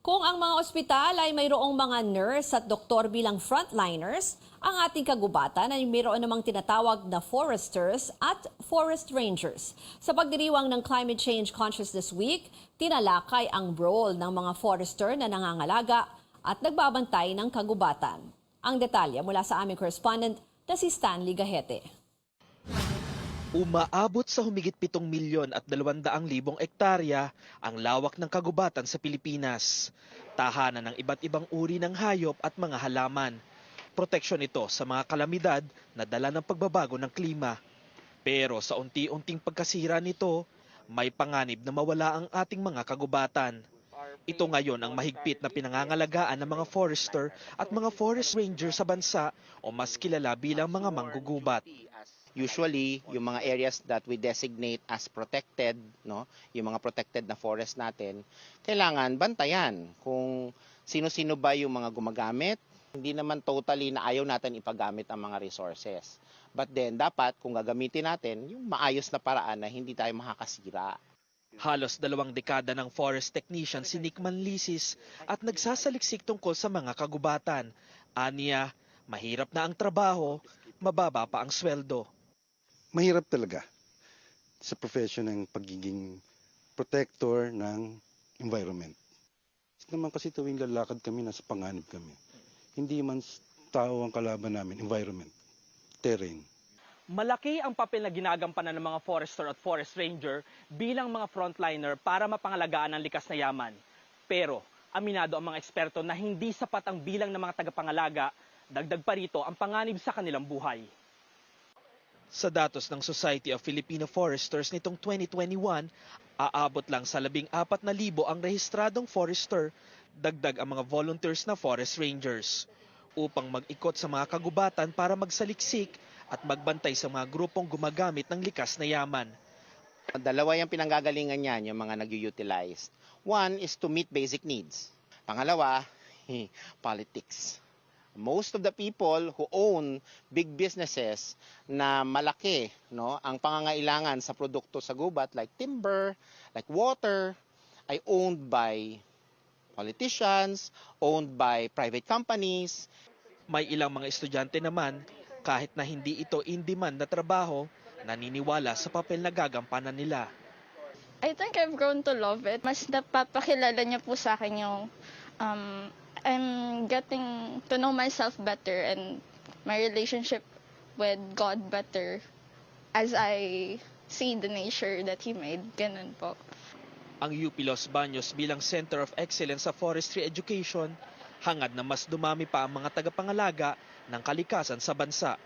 Kung ang mga ospital ay mayroong mga nurse at doktor bilang frontliners, ang ating kagubatan ay mayroon namang tinatawag na foresters at forest rangers. Sa pagdiriwang ng Climate Change Consciousness Week, tinalakay ang role ng mga forester na nangangalaga at nagbabantay ng kagubatan. Ang detalye mula sa aming correspondent na si Stanley Gahete. Umaabot sa humigit 7 milyon at 200 libong ektarya ang lawak ng kagubatan sa Pilipinas. Tahanan ng iba't ibang uri ng hayop at mga halaman. Proteksyon ito sa mga kalamidad na dala ng pagbabago ng klima. Pero sa unti-unting pagkasira nito, may panganib na mawala ang ating mga kagubatan. Ito ngayon ang mahigpit na pinangangalagaan ng mga forester at mga forest ranger sa bansa o mas kilala bilang mga manggugubat. Usually, yung mga areas that we designate as protected, no, yung mga protected na forest natin, kailangan bantayan kung sino-sino ba yung mga gumagamit. Hindi naman totally na ayaw natin ipagamit ang mga resources. But then, dapat kung gagamitin natin, yung maayos na paraan na hindi tayo makakasira. Halos dalawang dekada ng forest technician si Nick Manlisis at nagsasaliksik tungkol sa mga kagubatan. Aniya, mahirap na ang trabaho, mababa pa ang sweldo. Mahirap talaga sa profession ng pagiging protector ng environment. Naman kasi tuwing lalakad kami, nasa panganib kami. Hindi man tao ang kalaban namin, environment, terrain. Malaki ang papel na ginagampanan ng mga forester at forest ranger bilang mga frontliner para mapangalagaan ang likas na yaman. Pero aminado ang mga eksperto na hindi sapat ang bilang ng mga tagapangalaga, dagdag pa rito ang panganib sa kanilang buhay. Sa datos ng Society of Filipino Foresters nitong 2021, aabot lang sa 14,000 ang rehistradong forester, dagdag ang mga volunteers na forest rangers. Upang mag-ikot sa mga kagubatan para magsaliksik at magbantay sa mga grupong gumagamit ng likas na yaman. Dalawa yung pinanggagalingan niyan, yung mga nag-utilize. One is to meet basic needs. Pangalawa, politics. Most of the people who own big businesses na malaki no, ang pangangailangan sa produkto sa gubat like timber, like water, ay owned by politicians, owned by private companies, May ilang mga estudyante naman, kahit na hindi ito in-demand na trabaho, naniniwala sa papel na gagampanan nila. I think I've grown to love it. Mas napapakilala niya po sa akin yung um, I'm getting to know myself better and my relationship with God better as I see the nature that He made. Ganun po. Ang UP Los Baños bilang Center of Excellence sa Forestry Education, hangad na mas dumami pa ang mga tagapangalaga ng kalikasan sa bansa.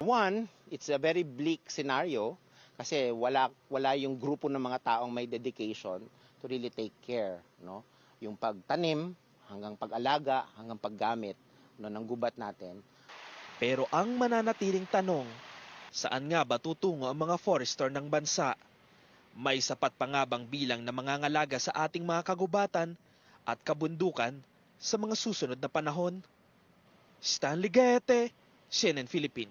One, it's a very bleak scenario kasi wala wala yung grupo ng mga taong may dedication to really take care, no? Yung pagtanim hanggang pag-alaga, hanggang paggamit no ng gubat natin. Pero ang mananatiling tanong, saan nga ba tutungo ang mga forester ng bansa? May sapat pa nga bang bilang na mangangalaga sa ating mga kagubatan at kabundukan sa mga susunod na panahon? Stanley Gaete, CNN Philippines.